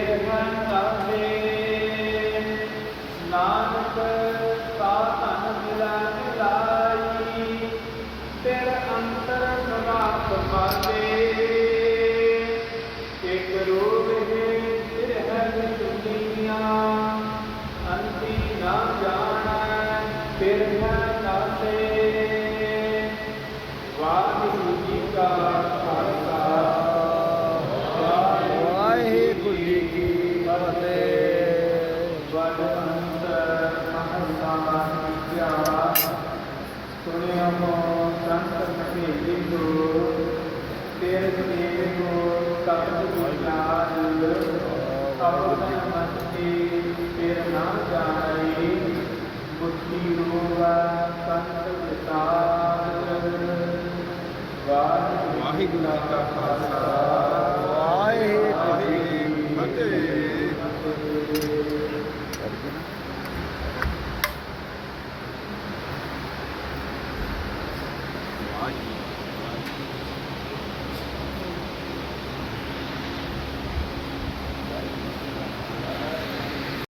ਨਿਰਭਨ ਕਰਦੇ ਨਾਨਕ ਤਾ ਧਨ ਮਿਲਾ ਮਿਲਾਈ ਤੇਰ ਅੰਤਰ ਸਵਾਤ ਪਾਦੇ ਇਕ ਰੂਪ ਹੈ ਸਿਰ ਹੈ ਦੁਨੀਆ ਅੰਤੀ ਨਾ ਜਾਣਾ ਫਿਰ ਨਾ ਕਾਸੇ ਵਾਹ ਮੋ ਸੰਤ ਸਕੇ ਜੋ ਤੇਰ ਦੇ ਕੋ ਸਭ ਗੁਨਾਹ ਸਭ ਮਤੀ ਤੇਰ ਨਾ ਜਾਏ ਬੁੱਧੀ ਰੋਵਾ ਸੰਤ ਵਿਸਾਰ। ਵਾਹਿਗੁਰੂ ਜੀ ਕਾ ਖਾਲਸਾ।